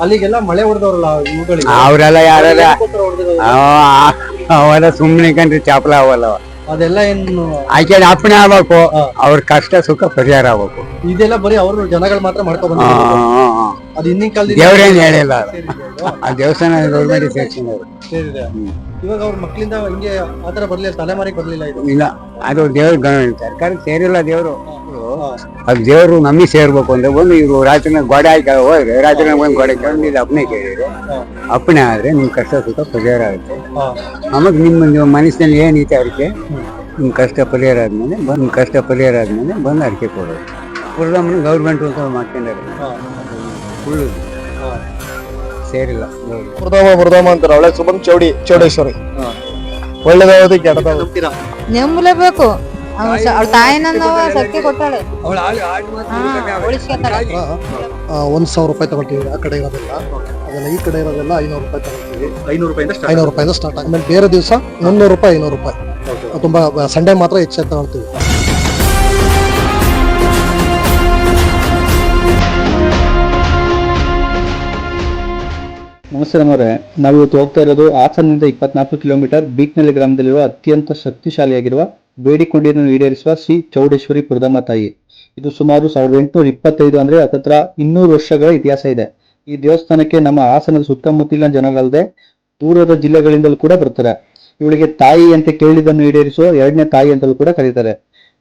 ಅಲ್ಲಿಗೆಲ್ಲ ಮಳೆ ಹೊಡೆದವ್ರಲ್ಲ ಇವುಗಳಿಗೆ? ಅವರೆಲ್ಲ ಯಾರೆಲ್ಲ ಏನಕ್ಕೋಸ್ಕರ ಹೊಡ್ದಿರೋದು? ಅವೆಲ್ಲ ಸುಮ್ಮನೆ ಕಂಡ್ರಿ ಚಾಪಲ ಅವಲ್ಲ ಅದೆಲ್ಲ ಏನು? ಆಕೆ ಅಪ್ಪಣೆ ಆಗ್ಬೇಕು. ಅವ್ರ ಕಷ್ಟ ಸುಖ ಪರಿಹಾರ ಆಗ್ಬೇಕು. ಇದೆಲ್ಲ ಬರೀ ಅವ್ರ ಜನಗಳು ಮಾತ್ರ ಮಾಡ್ಕೊ ಆ, ಬಂದಿರೋದು ಆ, ಆ. ಅದು ಹಿಂದಿನ ಕಾಲದಿಂದ ದೇವ್ರೇನ್ ಹೇಳಿಲ್ಲ. ಆ ದೇವಸ್ಥಾನ ಗೌರ್ಮೆಂಟ್ ಸೇರ್ಸಿದ್ರು ಸೇರಿದೆ. ಇವಾಗ ಅವ್ರ ಮಕ್ಕಳಿಂದ ಹಿಂಗೆ ಆತರ ಬರ್ಲಿಲ್ಲ ತಲೆಮಾರಿಗೆ ಬರ್ಲಿಲ್ಲ ಇದು? ಇಲ್ಲ. ಅದು ದೇವ್ರ ಸರ್ಕಾರ ಸೇರಿಲ್ಲ ದೇವ್ರು. ಅದು ದೇವರು ನಮಗೆ ಸೇರ್ಬೇಕು ಅಂದ್ರೆ ಒಂದು ಇವರು ರಾತ್ರಿ ಗೋಡೆ ಹಾಕಿ ಹೋದ್ರೆ ರಾತ್ರಿ ಒಂದು ಗೋಡೆ ಕೇಳಿ ಇದು ಅಪ್ಪಣೆ ಕೇಳಿದ್ರು. ಅಪ್ಪಣೆ ಆದ್ರೆ ನಿಮ್ ಕಷ್ಟ ಸುಖ ಪರಿಹಾರ ಆಗುತ್ತೆ ಹಾ. ಆಮೇಲೆ ನಿಮ್ಮ ನಿಮ್ಮ ಮನಸ್ಸಿನಲ್ಲಿ ಏನೈತೆ ಅಡಿಕೆ ನಿಮ್ ಕಷ್ಟ ಪರಿಹಾರ ಆದ್ಮೇಲೆ ಬಂದು ನಿಮ್ಮ ಕಷ್ಟ ಪರಿಹಾರ ಆದ್ಮೇಲೆ ಬಂದು ಅಡಿಕೆ ಕೊಡೋದು ಕುರ್ದಮ್ಮನ ಗೌರ್ಮೆಂಟ್ ಅಂತ ಮಾಡ್ಕೊಂಡಾರೆ. ಸೇರಿಲ್ಲ ಬುರದಾಮ ಬುರದಾಮ ಅಂತಾರೆ ಅವಳೆ ಸುಮನ್ ಚೌಡಿ ಚೌಡೇಶ್ವರಿ ಹಾ. ಕೆಟ್ಟದಾಗ? ನಂಬಲೇಬೇಕು ಅವಳ ಶಕ್ತಿ ಕೊಟ್ಟಾಳೆ ಒಂದ್ ಸಾವಿರ ರೂಪಾಯಿ ತಗೊಳ್ತೀವಿ ಆ ಕಡೆ ಇರೋದೆಲ್ಲ ಅದೆಲ್ಲ ಈ ಕಡೆ ಇರೋದೆಲ್ಲ ಐನೂರು ರೂಪಾಯಿ ತಗೊಳ್ತೀವಿ ಐನೂರು ರೂಪಾಯಿಂದ start ಐನೂರು ರೂಪಾಯಿಂದ ಸ್ಟಾರ್ಟ್ ಆಮೇಲೆ ಬೇರೆ ದಿವಸ ಮುನ್ನೂರು ರೂಪಾಯಿ ಐನೂರು ರೂಪಾಯಿ. ತುಂಬಾ ಸಂಡೇ ಮಾತ್ರ ಹೆಚ್ಚಾಗಿ ತಗೊಳ್ತೀವಿ. ನಮಸ್ತೆ ನಮ್ಮವರೇ. ನಾವು ಇವತ್ತು ಹೋಗ್ತಾ ಇರೋದು ಹಾಸನದಿಂದ ಇಪ್ಪತ್ನಾಲ್ಕು ಕಿಲೋಮೀಟರ್ ಬೀಕ್ನಳ್ಳಿ ಗ್ರಾಮದಲ್ಲಿರುವ ಅತ್ಯಂತ ಶಕ್ತಿಶಾಲಿಯಾಗಿರುವ ಬೇಡಿಕೊಂಡಿಯನ್ನು ಈಡೇರಿಸುವ ಶ್ರೀ ಚೌಡೇಶ್ವರಿ ಪುರದಮ್ಮ ತಾಯಿ. ಇದು ಸುಮಾರು ಸಾವಿರದ ಎಂಟುನೂರ ಇಪ್ಪತ್ತೈದು ಅಂದ್ರೆ ಹತ್ತತ್ರ ಇನ್ನೂರು ವರ್ಷಗಳ ಇತಿಹಾಸ ಇದೆ. ಈ ದೇವಸ್ಥಾನಕ್ಕೆ ನಮ್ಮ ಹಾಸನದ ಸುತ್ತಮುತ್ತಲಿನ ಜನರಲ್ಲದೆ ದೂರದ ಜಿಲ್ಲೆಗಳಿಂದಲೂ ಕೂಡ ಬರ್ತಾರೆ. ಇವಳಿಗೆ ತಾಯಿ ಅಂತ ಕೇಳಿದನ್ನು ಈಡೇರಿಸುವ ಎರಡನೇ ತಾಯಿ ಅಂತಲೂ ಕೂಡ ಕರೀತಾರೆ.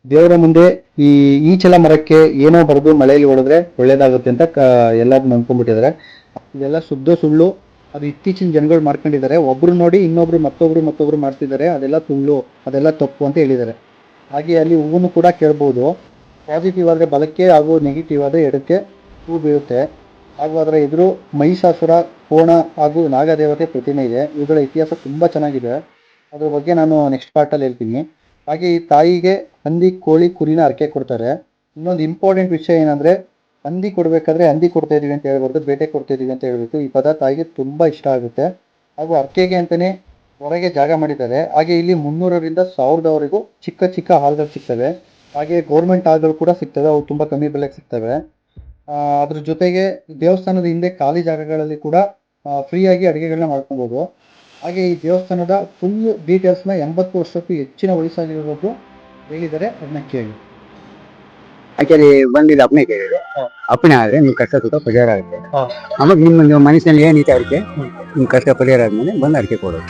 ದೇವರ ಮುಂದೆ ಈ ಈಚಲ ಮರಕ್ಕೆ ಏನೋ ಬರೆದು ಮಳೆಯಲ್ಲಿ ಹೊಡೆದ್ರೆ ಒಳ್ಳೇದಾಗುತ್ತೆ ಅಂತ ಎಲ್ಲರೂ ನಂಬ್ಕೊಂಡ್ಬಿಟ್ಟಿದ್ದಾರೆ. ಇದೆಲ್ಲ ಶುದ್ಧ ಸುಳ್ಳು. ಅದು ಇತ್ತೀಚಿನ ಜನಗಳು ಮಾಡ್ಕೊಂಡಿದ್ದಾರೆ ಒಬ್ರು ನೋಡಿ ಇನ್ನೊಬ್ರು ಮತ್ತೊಬ್ರು ಮತ್ತೊಬ್ರು ಮಾಡ್ತಿದ್ದಾರೆ ಅದೆಲ್ಲ ತುಳ್ಳು, ಅದೆಲ್ಲ ತಪ್ಪು ಅಂತ ಹೇಳಿದ್ದಾರೆ. ಹಾಗೆ ಅಲ್ಲಿ ಹೂವನ್ನು ಕೂಡ ಕೇಳ್ಬೋದು. ಪಾಸಿಟಿವ್ ಆದರೆ ಬಲಕ್ಕೆ ಹಾಗೂ ನೆಗೆಟಿವ್ ಆದರೆ ಎಡಕ್ಕೆ ಹೂ ಬೀಳುತ್ತೆ. ಹಾಗೂ ಅದರ ಎದುರು ಮಹಿಷಾಸುರ, ಕೋಣ ಹಾಗೂ ನಾಗದೇವತೆ ಪ್ರತಿಮೆ ಇದೆ. ಇವುಗಳ ಇತಿಹಾಸ ತುಂಬ ಚೆನ್ನಾಗಿದೆ. ಅದ್ರ ಬಗ್ಗೆ ನಾನು ನೆಕ್ಸ್ಟ್ ಪಾರ್ಟಲ್ಲಿ ಹೇಳ್ತೀನಿ. ಹಾಗೆ ಈ ತಾಯಿಗೆ ಹಂದಿ, ಕೋಳಿ, ಕುರಿನ ಅರ್ಕೆ ಕೊಡ್ತಾರೆ. ಇನ್ನೊಂದು ಇಂಪಾರ್ಟೆಂಟ್ ವಿಷಯ ಏನಂದ್ರೆ ಹಂದಿ ಕೊಡಬೇಕಾದ್ರೆ ಹಂದಿ ಕೊಡ್ತಾ ಇದೀವಿ ಅಂತ ಹೇಳ್ಬಾರ್ದು, ಬೇಟೆ ಕೊಡ್ತಾ ಇದೀವಿ ಅಂತ ಹೇಳ್ಬೇಕು. ಈ ಪದ ತಾಯಿಗೆ ತುಂಬಾ ಇಷ್ಟ ಆಗುತ್ತೆ. ಹಾಗೂ ಅರ್ಕೆಗೆ ಅಂತಲೇ ಹೊರಗೆ ಜಾಗ ಮಾಡಿದ್ದಾರೆ. ಹಾಗೆ ಇಲ್ಲಿ ಮುನ್ನೂರರಿಂದ ಸಾವಿರದವರೆಗೂ ಚಿಕ್ಕ ಚಿಕ್ಕ ಹಾಲ್ಗಳು ಸಿಗ್ತವೆ. ಹಾಗೆ ಗೌರ್ಮೆಂಟ್ ಹಾಲ್ಗಳು ಕೂಡ ಸಿಗ್ತವೆ. ಅವು ತುಂಬಾ ಕಮ್ಮಿ ಬೆಲೆಗೆ ಸಿಗ್ತವೆ. ಅದ್ರ ಜೊತೆಗೆ ದೇವಸ್ಥಾನದ ಹಿಂದೆ ಖಾಲಿ ಜಾಗಗಳಲ್ಲಿ ಕೂಡ ಫ್ರೀಯಾಗಿ ಅಡುಗೆಗಳನ್ನ ಮಾಡ್ಕೊಬೋದು. ಹಾಗೆ ಈ ದೇವಸ್ಥಾನದ ಫುಲ್ ಡೀಟೇಲ್ಸ್ನ ಎಂಬತ್ತು ವರ್ಷಕ್ಕೂ ಹೆಚ್ಚಿನ ವಯಸ್ಸಾಗಿರೋದು ಹೇಳಿದರೆ ಅದನ್ನ ಕೇಳಿ. ಆಕೆಯಲ್ಲಿ ಬಂದಿದ್ದು ಅಪ್ಪಣೆ ಕೇಳಿದ್ರು ಅಪ್ಪನೇ ಆದ್ರೆ ನಿಮ್ ಕಷ್ಟ ಸುಖ ಪರಿಹಾರ ಆಗುತ್ತೆ. ಆಮೇಲೆ ನಿಮ್ಮ ನಿಮ್ಮ ಮನಸ್ಸಿನಲ್ಲಿ ಏನು ಅದಕ್ಕೆ ಅಡಿಕೆ ನಿಮ್ ಕಷ್ಟ ಪರಿಹಾರ ಆದ್ಮೇಲೆ ಬಂದು ಅಡಿಕೆ ಕೊಡೋದು.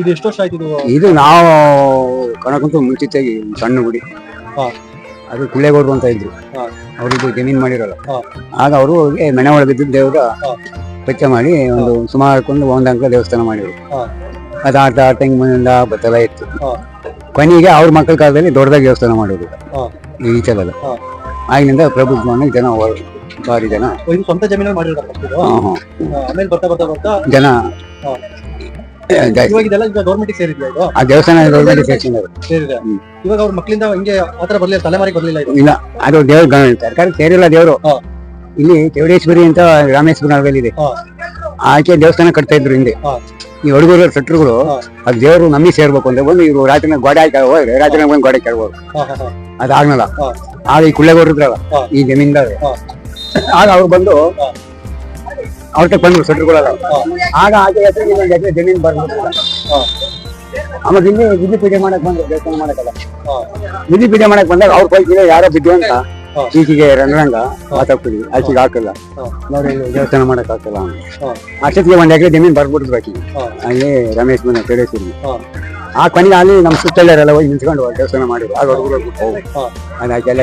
ಇದು ಎಷ್ಟು ವರ್ಷ ಆಯ್ತು ಇದು ಇದು ನಾವು ಕಣಕ್ಕಂತೂ ಮುಂಚಿತಾಗಿ ಸಣ್ಣ ಗುಡಿ. ಅದು ಕುಳ್ಳೆಗೌಡ್ರು ಅಂತ ಇದ್ರು ಹಾ. ಜಮೀನು ಮಾಡಿರಲ್ಲ. ಆಗ ಅವರು ಮನೆ ಒಳಗಿದ್ದು ದೇವ್ರ. ಪಚ್ಚ ಮಾಡಿ ಒಂದು ಸುಮಾರು ಒಂದು ಅಂಕ ದೇವಸ್ಥಾನ ಮಾಡಿದ್ರು. ಅದು ಆಟ ಆಟ ಹಿಂಗ್ ಮುಂದಿಂದ ಬತ್ತಲ ಇತ್ತು. ಕೊನೆಗೆ ಅವ್ರ ಮಕ್ಕಳ ಕಾಲದಲ್ಲಿ ದೊಡ್ಡದಾಗಿ ದೇವಸ್ಥಾನ ಮಾಡೋದು ಹಾ. ಈ ಪ್ರಭು. ಆಗಿನಿಂದ ಪ್ರಬುದ್ಧವಾಗಿ ಜನ ಬಾರಿ ಭಾರಿ ಜನ ಇದು ಸ್ವಂತ ಜಮೀನಲ್ಲಿ. ಹಾ, ಆಮೇಲೆ ಬರ್ತಾ ಬರ್ತಾ ಬರ್ತಾ ಜನ. ಇವಾಗ ಇದೆಲ್ಲ ಈಗ ಗೌರ್ಮೆಂಟ್ ಸೇರಿದ್ಯಾ ಇದು ಆ ದೇವಸ್ಥಾನ ಗೌರ್ಮೆಂಟ್ ಸೇರ್ಸಿದ್ದಾರೆ. ಸೇರಿದೆ. ಇವಾಗ ಅವ್ರ ಮಕ್ಕಳಿಂದ ಹಿಂಗೆ ಆತರ ಬರ್ಲಿಲ್ಲ ತಲೆಮಾರಿಗೆ ಬರ್ಲಿಲ್ಲ ಇದು ಇಲ್ಲ ಅದು ದೇವ್ರ ಸರ್ಕಾರಕ್ಕೆ ಸೇರಿಲ್ಲ ದೇವರು. ಇಲ್ಲಿ ಚೌಡೇಶ್ವರಿ ಅಂತ ರಾಮೇಶ್ವರ ನಗರದಲ್ಲಿ ಇದೆ. ಆಕೆ ದೇವಸ್ಥಾನ ಕಟ್ತಾ ಇದ್ರು ಹಿಂದೆ. ಈ ಹುಡುಗರು ಸಟ್ರುಗಳು ಆ ಅದು ದೇವರು ನಮಗೆ ಸೇರ್ಬೇಕು ಅಂದ್ರೆ ಬಂದು ಇವರು ರಾತ್ರಿ ಗೋಡೆ ಹಾಕಿ ಹೋದ್ರೆ ರಾತ್ರಿ ಗೋಡೆ ಕೇಳ್ಬೋದು ಹಾ, ಹಾ, ಹಾ. ಅದಾಗ್ನಲ್ಲ. ಆಗ ಈ ಕುಳ್ಳೆಗೌಡ್ರು ಈ ಜಮೀನ್ದಾಗ ಆಗ ಅವ್ರು ಬಂದು ಅವ್ರಿಗೆ ಅವ್ರ ತಕ್ಕ ಬಂದ್ರು ಶೆಟ್ರುಗಳೆಲ್ಲ ಹಾ. ಆಗ ಆಕೆ ಹೆಸರಿಗೆ ಒಂದು ಎಕರೆ ಜಮೀನ್ ಬರ್ಬೋದು. ಆಮೇಲೆ ಇಲ್ಲಿ ವಿಧಿ ಪೂಜೆ ಮಾಡಕ್ ಬಂದ್ರು ದೇವಸ್ಥಾನ ಮಾಡಕ್ಕಲ್ಲ. ವಿಧಿ ಪೂಜೆ ಮಾಡಕ್ ಬಂದಾಗ ಅವ್ರ ಕೈ ಯಾರೋ ಬಿದ್ದು ಅಂತ. ಈಚೆಗೆ ರಂಗರಂಗ ಮಾತಾಡ್ತೀವಿ ಆಚೆಗೆ ಹಾಕಲ್ಲ ನೋಡಿ ದೇವಸ್ಥಾನ ಮಾಡಕ್ ಹಾಕಲ್ಲ. ಅಷ್ಟೊತ್ತಿಗೆ ಒಂದ್ ಎಕರೆ ಜಮೀನ್ ಹಾ. ಅಲ್ಲಿ ರಮೇಶ್ ಬಂದ ಕೇಳಿಸ್ತೀನಿ. ಆ ಕೊನೆಗೆ ಅಲ್ಲಿ ನಮ್ಮ ಸುತ್ತಳ್ಳರೆಲ್ಲ ಹೋಗಿ ನಿಂತ್ಕೊಂಡು ದೇವಸ್ಥಾನ ಮಾಡಿದ್ರು ಆಗ ಹುಡುಗರು ಹೋಗು ಹಾ. ಅದು ಆಕೆ ಎಲ್ಲ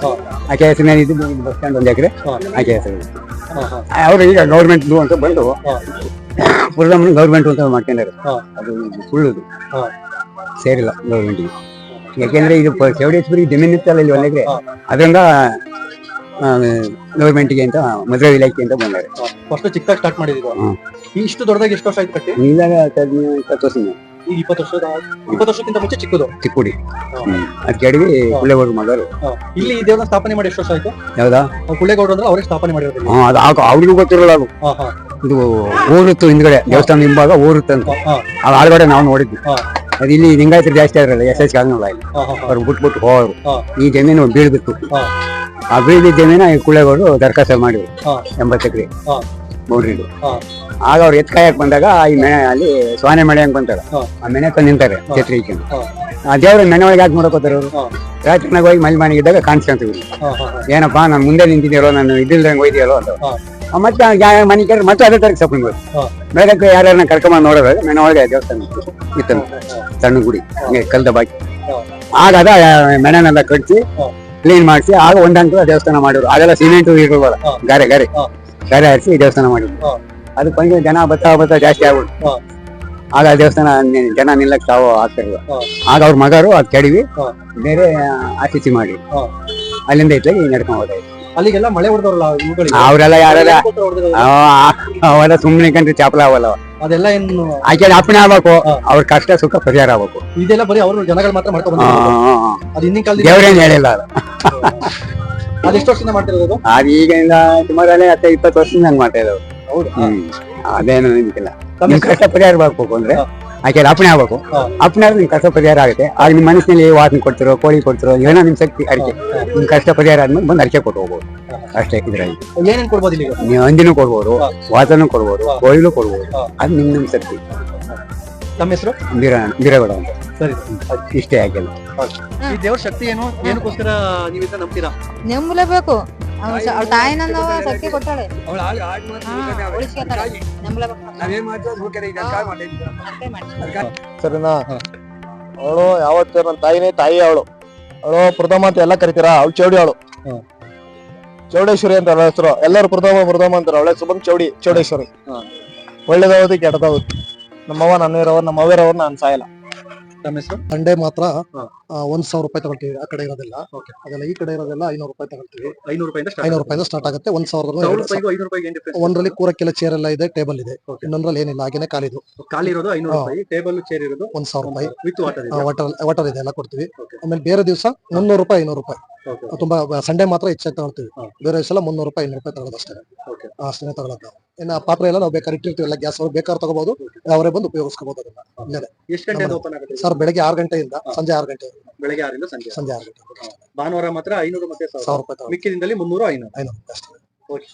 ಹಾ. ಆಕೆ ಹೆಸರಿನ ಇದು ಬಸ್ ಸ್ಟ್ಯಾಂಡ್ ಒಂದು ಎಕರೆ. ಆಕೆ ಹೆಸರು. ಅವರು ಈಗ ಗೌರ್ಮೆಂಟ್ ಅಂತ ಬಂದು. ಪುರದಮ್ಮನ ಗೌರ್ಮೆಂಟ್ ಅಂತ ಮಾಡ್ಕೊಂಡಾರೆ ಅದು ಸುಳ್ಳುದು. ಸೇರಿಲ್ಲ ಗೌರ್ಮೆಂಟಿಗೆ ಯಾಕೆಂದ್ರೆ ಇದು ಚೌಡೇಶ್ವರಿಗೆ ಜಮೀನು ಜಮೀನ್ ಇತ್ತಲ್ಲ ಇಲ್ಲಿ ಒಂದೆಕರೆ. ಅದರಿಂದ ಗೌರ್ಮೆಂಟ್ಗೆ ಅಂತ ಮದುವೆ ಇಲಾಖೆ ಅಂತ ಬಂದಾರೆ ಫಸ್ಟ್ ಚಿಕ್ಕದಾಗಿ ಸ್ಟಾರ್ಟ್ ಮಾಡಿದ್ರು. ಇಷ್ಟು ದೊಡ್ಡದಾಗಿ ಎಷ್ಟು ವರ್ಷ ಆಯ್ತು ಕಟ್ಟಿ ಇಲ್ಲ ಇಪ್ಪತ್ತು ವರ್ಷ ಈಗ ಇಪ್ಪತ್ತು ವರ್ಷದ ಇಪ್ಪತ್ತು ವರ್ಷಕ್ಕಿಂತ ಮುಂಚೆ ಚಿಕ್ಕದು. ಚಿಕ್ಕುಡಿ. ಅಡಿಗೆ ಕುಳ್ಳೆಗೌಡ್ರು ಮಾಡೋರು. ಹಾ. ಇಲ್ಲಿ ಈ ದೇವರ ಸ್ಥಾಪನೆ ಮಾಡಿ ಎಷ್ಟು ವರ್ಷ ಆಯ್ತು? ಯಾವ್ದಾ? ಕುಳ್ಳೆಗೌಡರು ಅಂದ್ರೆ ಅವರೇ ಸ್ಥಾಪನೆ ಮಾಡಿರೋದು ಇಲ್ಲಿ. ಹ್ಮ್ ಅದು ಆಗ ಅವ್ರಿಗೂ ಗೊತ್ತಿರಲ್ಲ ಅದು. ಹಾ, ಹಾ, ಇದು ಊರಿತ್ತು ಹಿಂದ್ಗಡೆ ದೇವಸ್ಥಾನ ಹಿಂಭಾಗ ಊರಿತ್ತು ಅಂತ. ಹಾ, ಆಳ್ಗಡೆ ನಾವು ನೋಡಿದ್ವಿ. ಹಾ. ಅದು ಇಲ್ಲಿ ಲಿಂಗಾಯತರು ಜಾಸ್ತಿ ಆದ್ರಲ್ಲ ಎಸ್ ಎಸ್ ಆಗಲ್ಲ ಇಲ್ಲಿ ಹಾ, ಹಾ, ಹಾ. ಅವ್ರು ಬಿಟ್ಬಿಟ್ಟು ಹೋದ್ರು. ಹಾ. ಈ ಜಮೀನು ಬೀಳ್ಬಿಟ್ಟು ಹಾ. ಆ ಬೀಳಿದ ಜಮೀನ ಈ ಕುಳ್ಳೆಗೌಡರು ದರಖಾಸ್ತ ಮಾಡಿದ್ರು. ಹಾ. ಎಂಬತ್ತು ಎಕರೆ. ಹಾ. ಬೌಂಡ್ರಿದು ಹಾ. ಆಗ ಅವ್ರು ಎತ್ ಕಾಯಕ್ ಬಂದಾಗ ಈ ಮೆಣೆ ಅಲ್ಲಿ ಸೋನೆ ಮಳೆ ಅಂತ ಬಂತಾರೆ ಆ ಮೆಣೆ ತಂದು ನಿಂತಾರೆ ಛತ್ರಿ ಇಟ್ಕೊಂಡು ಆ ದೇವ್ರ ಮೆನೆ ಒಳಗೆ ಯಾಕೆ ನೋಡಕೋತಾರ ಅವರು. ರಾತ್ರಿನಾಗ ಹೋಗಿ ಮನೆ ಮನೆಗೆ ಇದ್ದಾಗ ಕಾಣಿಸ್ಕೊಂತೀವಿ. ಏನಪ್ಪಾ ನಾನು ಮುಂದೆ ನಿಂತಿದ್ದೀರೋ ನಾನು ಇದಿಲ್ದಂಗೆ ಹೋಯ್ತಿಯಲ್ಲೋ ಅಂತ. ಮತ್ತೆ ಮನೆ ಕೇಳಿ ಮತ್ತೆ ಅದೇ ತರಕ್ಕೆ ಸಪ್ಲಿಂಗ್ ಹೋಯ್ತು ಹಾ. ಬೇರೆ ಯಾರ್ಯಾರನ್ನ ಕರ್ಕೊಂಬಂದು ನೋಡೋದಾಗ ಮನೆ ಒಳಗೆ ದೇವಸ್ಥಾನ ಇತ್ತು. ಸಣ್ಣ ಗುಡಿ ಹಂಗೆ ಕಲ್ದ ಬಾಕಿ. ಆಗ ಅದ ಮೆಣನೆಲ್ಲ ಕಟ್ಸಿ ಕ್ಲೀನ್ ಮಾಡಿಸಿ ಆಗ ಒಂದಂತ ದೇವಸ್ಥಾನ ಮಾಡಿದ್ರು. ಅದೆಲ್ಲ ಸಿಮೆಂಟ್ ಇರ್ಬೋದಲ್ಲ ಹಾ. ಗಾರೆ ಗಾರೆ. ಗಾರೆ ಹರಿಸಿ ದೇವಸ್ಥಾನ ಮಾಡಿದ್ರು. ಅದು ಕೊಂಚ ಜನ ಬರ್ತಾ ಬರ್ತಾ ಜಾಸ್ತಿ ಆಗ್ಬಿಟ್ಟು. ಆಗ ಆ ದೇವಸ್ಥಾನ ಜನ ನಿಲ್ಲಕ್ಕೆ ತಾವು ಆಗ್ತಾ ಹಾ. ಆಗ ಅವ್ರ ಮಗರು ಅದು ಕೆಡವಿ. ಬೇರೆ ಆತಿಥಿ ಮಾಡಿ. ಅಲ್ಲಿಂದ ಇಟ್ಲಾಗಿ ನಡ್ಕೊಂಡು ಹೋದ ಅಲ್ಲಿಗೆಲ್ಲ ಮಳೆ ಹೊಡೆದವ್ರಲ್ಲ ಅವರೆಲ್ಲ ಯಾರೆಲ್ಲ ಅವೆಲ್ಲ ಸುಮ್ಮನೆ ಕಂಡ್ರೆ ಚಾಪಲ ಅವಲ್ಲ ಅದೆಲ್ಲ ಏನು ಆಕೆ ಅಪ್ಪಣೆ ಆಗ್ಬೇಕು. ಅವ್ರ ಕಷ್ಟ ಸುಖ ಪರಿಹಾರ ಆಗ್ಬೇಕು ಇದೆಲ್ಲ ಬರೀ ಅವರು ಜನಗಳು ಮಾತ್ರ ಮಾಡ್ಕೊಂಡು. ಅದು ಹಿಂದಿನ ಕಾಲದಲ್ಲಿ ಹೇಳಿಲ್ಲ ಅದು ಅದು ಎಷ್ಟು ವರ್ಷದಿಂದ ಮಾಡ್ತಿರೋದು ಅದು? ಈಗಿಂದ ಸುಮಾರಲ್ಲೇ ಹತ್ತು ಇಪ್ಪತ್ತು ವರ್ಷದಿಂದ ಹಂಗ್ ಮಾಡ್ತಾ ಇದ್ದಾವೆ ಹೌದು? ಹ್ಮ್. ಅದೇನು ನಿಮ್ಗಿಲ್ಲ ನಿಮ್ ಕಷ್ಟ ಪರಿಹಾರ ಆಗ್ಬೇಕು ಅಂದ್ರೆ. ಆಕೆ ಅಪ್ಪಣೆ ಆಗ್ಬೇಕು. ಅಪ್ಪಣೆ ಆದ್ರೆ ನಿಮ್ ಕಷ್ಟ ಪರಿಹಾರ ಆಗುತ್ತೆ. ಆಗ ನಿಮ್ ಮನಸ್ಸಿನಲ್ಲಿ ವಾಸನೆ ಕೊಡ್ತಿರೋ ಕೋಳಿ ಕೊಡ್ತಿರೋ ಏನೋ ನಿಮ್ ಶಕ್ತಿ ಅಡಿಕೆ. ನಿಮ್ ಕಷ್ಟ ಪರಿಹಾರ ಆದ್ಮೇಲೆ ಬಂದು ಅಡಿಕೆ ಕೊಟ್ಟು ಹೋಗ್ಬೋದು. ಅಷ್ಟೇ ಇದ್ರಲ್ಲಿ. ಏನೇನು ಕೊಡ್ಬೋದು ಇಲ್ಲಿಗೆ? ನೀವು ಹಂದಿನೂ ಕೊಡ್ಬೋದು. ವಾಸನೂ ಕೊಡ್ಬೋದು ಕೋಳಿನೂ ಕೊಡ್ಬೋದು. ಅದು ನಿಮ್ ನಿಮ್ ಶಕ್ತಿ ನಮ್ಮ ಹೆಸರು? ಬೀರ ಬೀರಗಡ ಅಂತ. ಸರಿ ಇಷ್ಟೇ ಆಗಿಲ್ಲ ಈ ದೇವ್ರ ಶಕ್ತಿ ಏನು? ಏನಕ್ಕೋಸ್ಕರ ನೀವಿಂದ ನಂಬ್ತೀರಾ? ನಂಬಲೇಬೇಕು ಅವ್ಳ ಅವ್ಳ ತಾಯಿನಂದ ಶಕ್ತಿ ಕೊಟ್ಟಾಳೆ. ಉಳಿಸ್ಕೊತಾಳೆ. ನಂಬಲೇಬೇಕು ಅಷ್ಟೇ ಮಾಡಿ ಸರಿನಾ. ಅವಳು ಯಾವತ್ತು ನನ್ನ ತಾಯಿನೇ ತಾಯಿ ಅವಳು. ಅವಳು ಪ್ರಥಮ ಅಂತ ಎಲ್ಲ ಕರಿತೀರಾ? ಅವಳು ಚೌಡಿ ಅವಳು. ಚೌಡೇಶ್ವರಿ ಅಂತ ಅವಳ ಹೆಸರು. ಎಲ್ಲರೂ ಪ್ರಥಮ ಪ್ರಥಮ ಅಂತಾರೆ. ಅವಳೆ ಸುಭಂ ಚೌಡಿ ಚೌಡೇಶ್ವರಿ. ಹಾ. ಒಳ್ಳೇದಾವತಿ ಕೆಟ್ಟದಾವತಿ ನಮ್ಮವ್ವ ನನ್ನ ಇರೋರು ನಮ್ಮ ಅವ್ವಿರೋರು ನಾನು ಸಾಯಲ್ಲ. ನಮ್ಮ ಹೆಸರು? ಸಂಡೆ ಮಾತ್ರ ಒಂದ್ ಸಾವಿರ ರೂಪಾಯಿ ತಗೊಳ್ತೀವಿ. ಆ ಕಡೆ ಇರೋದಿಲ್ಲ. ಅದೆಲ್ಲ ಈ ಕಡೆ ಇರೋದೆಲ್ಲ ಐನೂರು ರೂಪಾಯಿ ತಗೊಳ್ತೀವಿ. ಐನೂರು ಐನೂರು ರೂಪಾಯಿಂದ ಸ್ಟಾರ್ಟ್ ಆಗುತ್ತೆ. ಒಂದ್ ಸಾವಿರದ ಒಂದ್ರಲ್ಲಿ ಕೂರಕ್ಕೆಲ್ಲ ಚೇರ್ ಎಲ್ಲ ಇದೆ ಟೇಬಲ್ ಇದೆ. ಇನ್ನೊಂದ್ರಲ್ಲಿ ಏನಿಲ್ಲ ಹಾಗೆ ಖಾಲಿದು. ಖಾಲಿ ಇರೋದು ಐನೂರು. ರೂಪಾಯಿ ಟೇಬಲ್ ಚೇರ್ ಇರೋದು ಒಂದ್ ಸಾವಿರ ರೂಪಾಯಿ. ವಾಟರ್ ವಾಟರ್ ಇದೆ. ಎಲ್ಲ ಕೊಡ್ತೀವಿ. ಆಮೇಲೆ ಬೇರೆ ದಿವಸ ಮುನ್ನೂರು ರೂಪಾಯಿ ಐನೂರು ರೂಪಾಯಿ. ತುಂಬಾ ಸಂಡೆ ಮಾತ್ರ ಹೆಚ್ಚಾಗಿ ತಗೊಳ್ತೀವಿ. ಬೇರೆ ಸಲ ಮುನ್ನೂರು ರೂಪಾಯಿ ಇನ್ನೂರು ರೂಪಾಯಿ ತಗೊಳ್ಳೋದು ಅಷ್ಟೇ. ಅಷ್ಟೇ ತಗೊಳ್ಳೋದು ಇನ್ನು ಪಾತ್ರೆ ಎಲ್ಲ ನಾವು ಬೇಕಾದ್ರೆ ಇಟ್ಟಿರ್ತೀವಿ. ಎಲ್ಲ ಗ್ಯಾಸ್ ಅವ್ರು ಬೇಕಾದ್ರೆ ತಗೋಬಹುದು ಅವರೇ ಬಂದು ಉಪಯೋಗಿಸ್ಕೋಬಹುದು ಅದನ್ನ. ಎಷ್ಟು ಗಂಟೆ ಓಪನ್ ಆಗುತ್ತೆ? ಸರ್ ಬೆಳಗ್ಗೆ ಆರು ಗಂಟೆಯಿಂದ ಸಂಜೆ ಆರು ಗಂಟೆ ಬೆಳಗ್ಗೆ ಆರಿಂದ ಸಂಜೆ ಸಂಜೆ ಆರು ಗಂಟೆ. ಭಾನುವಾರ ಮಾತ್ರ ಐನೂರು ಮತ್ತೆ ಸಾವಿರ. ರೂಪಾಯಿ ಮಿಕ್ಕಿದಿಂದಲೇ ಮುನ್ನೂರು ಐನೂರು. ಐನೂರು ಅಷ್ಟೇ. ಓಕೆ